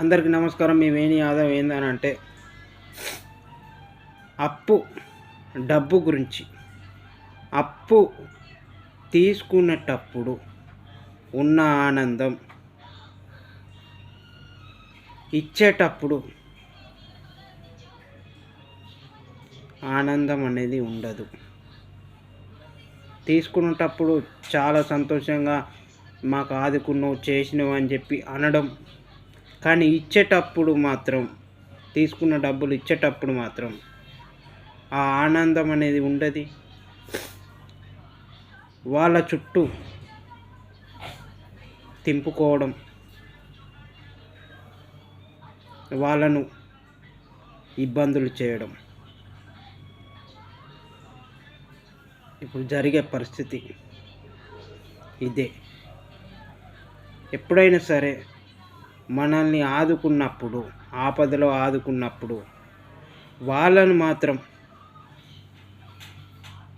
అందరికీ నమస్కారం. మీ వేణి యాదవ్ ఏందని అంటే అప్పు డబ్బు గురించి. అప్పు తీసుకునేటప్పుడు ఉన్న ఆనందం ఇచ్చేటప్పుడు ఆనందం అనేది ఉండదు. తీసుకునేటప్పుడు చాలా సంతోషంగా మాకు ఆదుకున్నావు చేసినావు అని చెప్పి అనడం కానీ ఇచ్చేటప్పుడు మాత్రం తీసుకున్న డబ్బులు ఇచ్చేటప్పుడు మాత్రం ఆ ఆనందం అనేది ఉండదు. వాళ్ళ చుట్టూ తింపుకోవడం వాళ్ళను ఇబ్బందులు చేయడం. ఇప్పుడు జరిగే పరిస్థితి ఇదే. ఎప్పుడైనా సరే మనల్ని ఆదుకున్నప్పుడు ఆపదలో ఆదుకున్నప్పుడు వాళ్ళను మాత్రం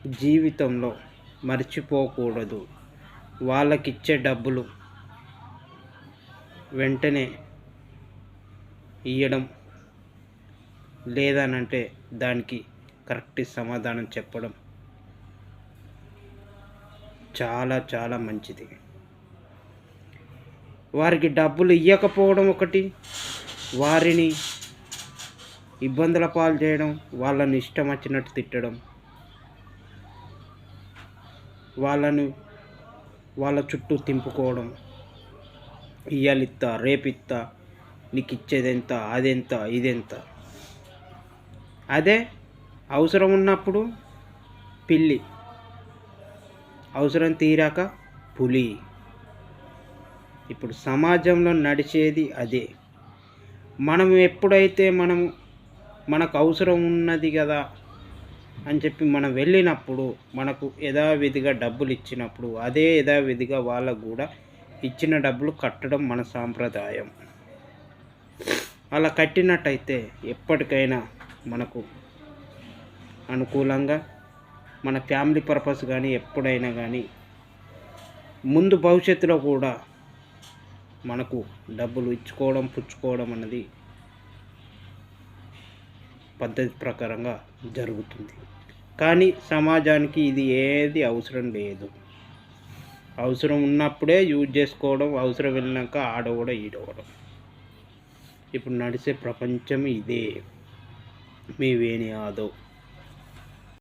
జీవితంలో మర్చిపోకూడదు. వాళ్ళకిచ్చే డబ్బులు వెంటనే ఇవ్వడం లేదనంటే దానికి కరెక్ట్ సమాధానం చెప్పడం చాలా చాలా మంచిది. వారికి డబ్బులు ఇవ్వకపోవడం ఒకటి వారిని ఇబ్బందుల పాలు చేయడం వాళ్ళని ఇష్టం వచ్చినట్టు తిట్టడం. వాళ్ళను వాళ్ళ చుట్టూ తింపుకోవడం. ఇయ్యాలిత్తా రేపిత్తా నీకు ఇచ్చేదెంత అదెంత ఇదెంత. అదే అవసరం ఉన్నప్పుడు పిల్లి అవసరం తీరాక పులి. ఇప్పుడు సమాజంలో నడిచేది అదే. మనం ఎప్పుడైతే మనము మనకు అవసరం ఉన్నది కదా అని చెప్పి మనం వెళ్ళినప్పుడు మనకు యథావిధిగా డబ్బులు ఇచ్చినప్పుడు అదే యథావిధిగా వాళ్ళకు కూడా ఇచ్చిన డబ్బులు కట్టడం మన సాంప్రదాయం. అలా కట్టినట్టయితే ఎప్పటికైనా మనకు అనుకూలంగా మన ఫ్యామిలీ పర్పస్ కానీ ఎప్పుడైనా కానీ ముందు భవిష్యత్తులో కూడా మనకు డబ్బులు ఇచ్చుకోవడం పుచ్చుకోవడం అన్నది పద్ధతి ప్రకారంగా జరుగుతుంది. కానీ సమాజానికి ఇది ఏది అవసరం లేదు. అవసరం ఉన్నప్పుడే యూజ్ చేసుకోవడం అవసరం వెళ్ళినాక ఆడవడం ఈడవడం. ఇప్పుడు నడిచే ప్రపంచం ఇదే. మీ వేణి యాదవ్.